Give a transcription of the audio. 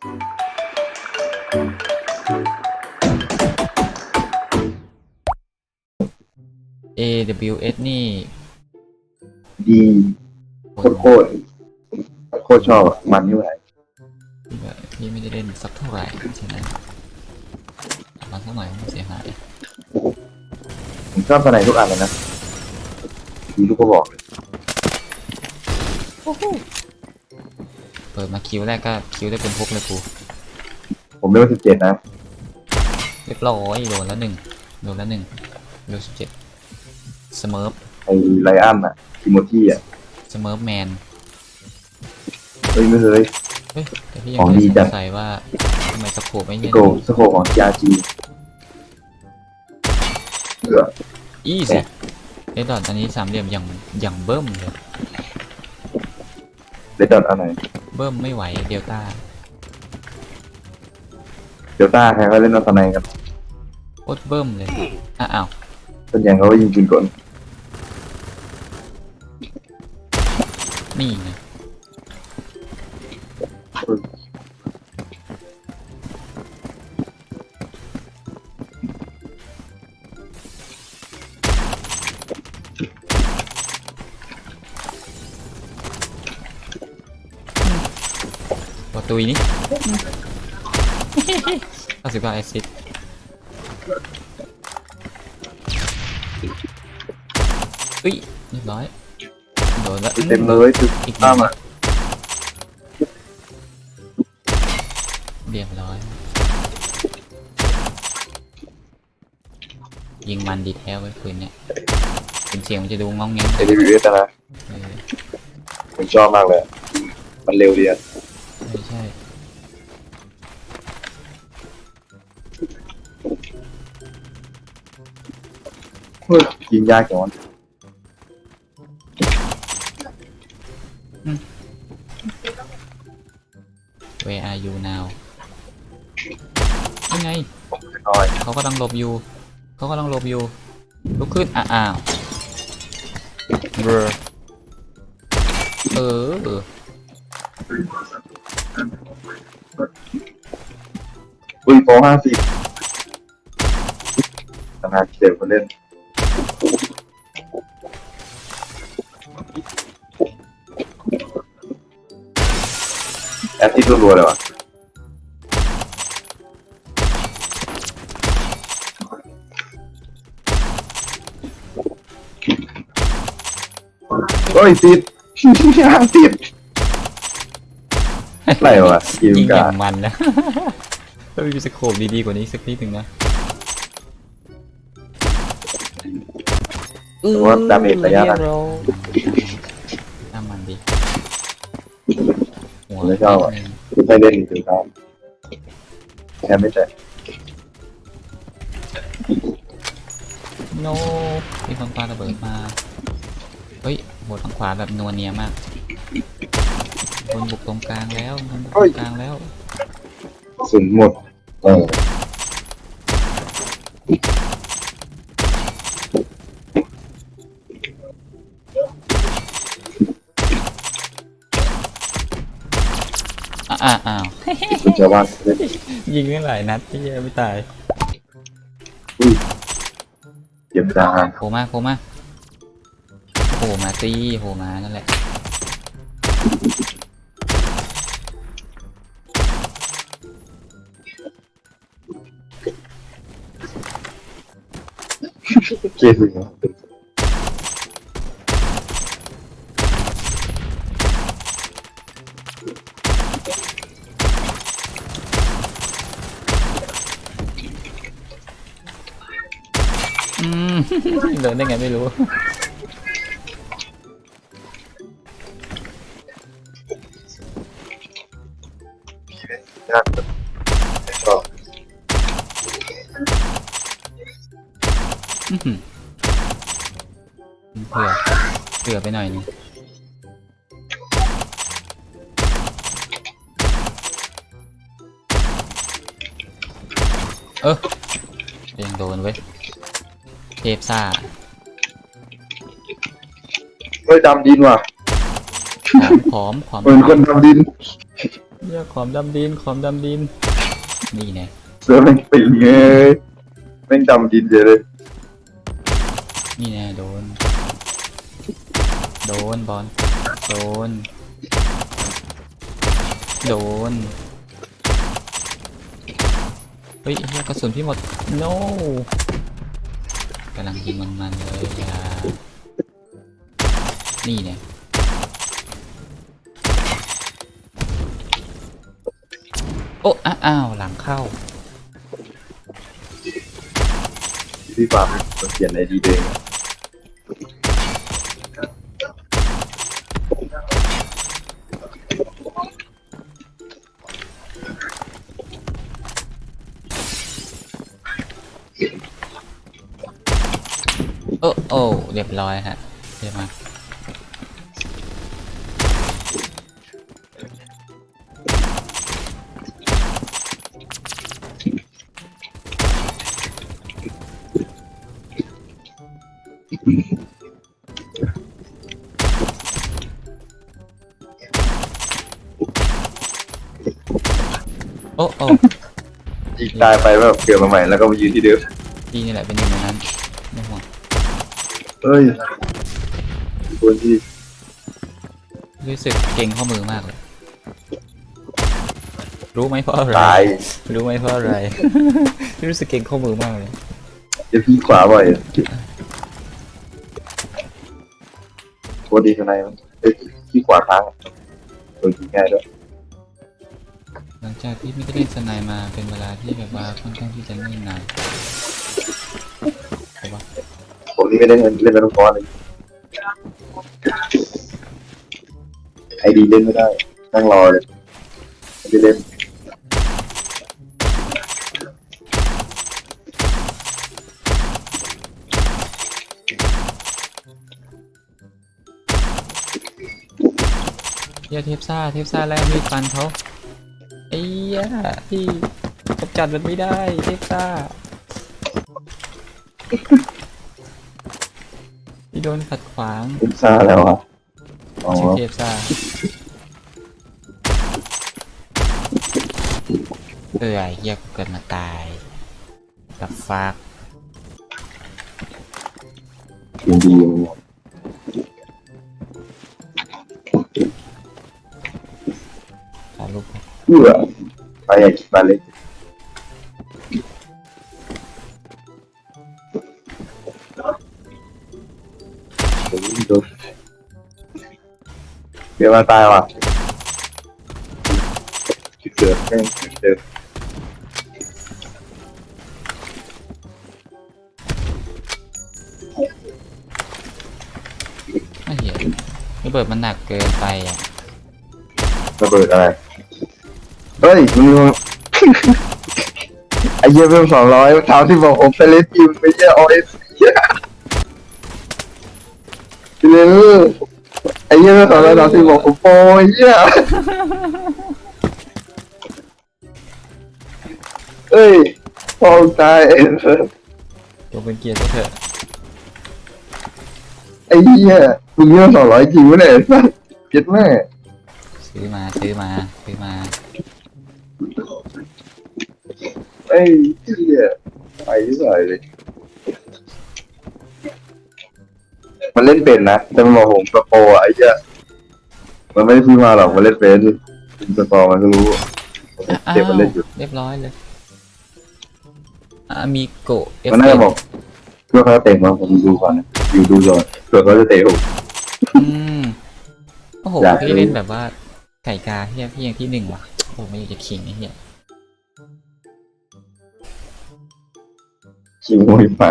AWS นี่ดีโคตรโคตรโคตรชอบอะมันนี่ไหวพี่ไม่ได้เล่นสักเท่าไหร่ฉะนั้นเอามาสักหน่อยไม่เสียหายผมชอบสไนทุกอันเลยนะดีทุกกระบอกเลยเปิดมาคิวแรกก็คิวได้เป็นพกเลยกูผมเลือกสิบเจ็ดนะเรียบร้อยโดนแล้วหนึ่งโดนแล้วหนึ่งโดนสิบเจ็ดสเมิร์ฟไอ้ไลอันอะทิโมธีอะสเมิร์ฟแมนเฮ้ยไม่เคย เฮ้ยแต่พี่ยัของงไม่ดีสจังดสัยว่าทำไมสโคปไม่สเล่นโกสโกของ TRG เออ อีสิเอ้ดอทอันนี้สามเหลี่ยมอย่างอย่างเบิ้มเลยเลดดอทอันไหน เบิ้มไม่ไหวเดลต้าเดลต้าใครเขาเล่นนัสไนกันโคตรเบิ้มเลยอะอ้าวส่วนใหญ่เขาก็ยิงปืนกลนี่ไง ประตูนี้ห้าสิบเก้าแอซิดอุ้ยเรียบร้อยโดนแล้วเต็มเลยคืออีกหตานึ่มงอะเรียบร้อย ยิงมันดีแท้ไว้ยปืนเนี่ยเป็นเสียงมันจะดูงองแงงเอดีวีเอสนะเออผมชอบมากเลย มันเร็วดีอะ ยิงยากจังวะเว are you now ยังไงน้อยเขากำลังหลบอยู่ เขากำลังหลบอยู่ ลุกขึ้นอะอ้าวเบรอเออเอออุ้ยโปรห้าสิบต่างหากเดี๋ยวคนเล่น แอปที่รัวๆเลยวะโอ้ยติดห้ามติดอะไรวะยิงยิงอกาย่างมันนะต้องมีสโคปดีๆกว่านี้สักนิดหนึ่งนะว่าดาเมจระยะเรีนั้ยนบร้อย หัวไม่ชอบอะไม่เล่นจริงๆครับแค่ไม่แต่โนมีคนปาระเบิดมา เฮ้ยโหดทางขวาแบบนัวเนียมากคนบุกตรงกลางแล้วคนบุกตรงกลางแล้วสุนหมด เออ อะอะอ้าวคุณชาวบ้านเล่นยิงไม่หลายนัดที่ยังไม่ตายเก็บดาโผล่มาโผล่มาโผล่มาตีโผล่มานั่นแหละเกมถึงอืม เดินได้ไงไม่รู้ อื้อหือเผื่อเผื่อไปหน่อยนึงเออยังโดนเว้ย เทพซ่าเฮ้ยดำดินว่ะผอมผอมผอมเหมือนคนดำดินยเหี้ยขอมดำดินขอมดำดิน นี่ไงเสื้อแม่งปิงเงยแม่งจำดินเยอะเลย นี่แน่โดน โดนบอล โดน โดน เฮ้ยเหี้ยกระสุนพี่หมด no กำลังยิงมันมันเลยอย่านี่เนี่ยโอ้อ้าวหลังเข้าพี่ปาร์มมันเขียนไอดีเอง โอ้โอ้เรียบร้อยฮะเรียบมาโอ้โอ้ยิงตายไปแบบเกิดมาใหม่แล้วก็มายืนที่เดิม พี่นี่แหละเป็นหนึ่งในนั้นไม่ห่วง เฮ้ยคนที่รู้สึกเก่งข้อมือมากเลย รู้ไหมเพราะอะไร ตายรู้ไหมเพราะอะไร รู้สึกเก่งข้อมือมากเลยจะพี่ขวาบ่อยโคตรดีข้างในมันเอ้ยพี่ขวาค้างโดนยิงง่ายด้วยหลังจากที่ไม่ได้เล่นสไนด์มาเป็นเวลาที่แบบว่าค่อนข้างที่จะนิ่งนานใช่ปะผม นี่ไม่ได้เล่นเล่นเป็นลูกบอลเลยไอดีเล่นไม่ได้ นั่งรอเลยไม่ได้เล่นเฮียเทปซ่าเทปซ่าแล้วมีดฟันเขาไอ้เหี้ยพี่กำจัดมันไม่ได้เทปซ่า พี่โดนขัดขวางเล่นซาแล้วอะอ๋อชื่อเทปซ่าเออไอ้เหี้ยกูเกิดมาตายกับฟากยิงดีอย่างเงี้ยถ่ายรูปไปเพื่อไปอยากกินปลาเล็ก ดูเดี๋ยวมาตายว่ะจุดเกิดแม่งจุดเดิมไอ้เหี้ยระเบิดมันหนักเกินไปอะระเบิดอะไร เฮ้ยมึงไอ้เยี่ยเพิ่มสองร้อยเท้าที่บอกผมไปเล่นทีมไปเยี่ยโอเอสเยี่ย เร็วไอ้เยี่ยเพิ่มสองร้อยเท้าที่บอกผมโปรไอ้เยี่ยเอ้ยพอตายไอ้เหี้ยยกเป็นเกียร์ซะเถอะไอ้เหี้ยมึงเพิ่มสองร้อยจริงวะเนี่ยสัสเจ็ดแม่ซื้อมาซื้อมาซื้อมาไอ้เหี้ยไปที่เลย มันเล่นเป็นนะแต่มันบอกผมสโปรอะไอ้เหี้ยมันไม่ได้ซื้อมาหรอกมันเล่นเป็นเป็นสโปรมันก็รู้ผมเก็บมันเล่นอยู่เรียบร้อยเลยอามิโกะเอฟมันน่าจะบอกเพื่อเขาจะเตะมาผมดูก่อนนะอยู่ดูก่อนเผื่อเขาจะเตะผมอืมโอ้โหอยากพี่รู้เล่นแบบว่าไก่กาเฮียพี่ยังที่หนึ่งว่ะโอ้ไม่อยากจะขิงไอ้เฮียชิงมวยฟัง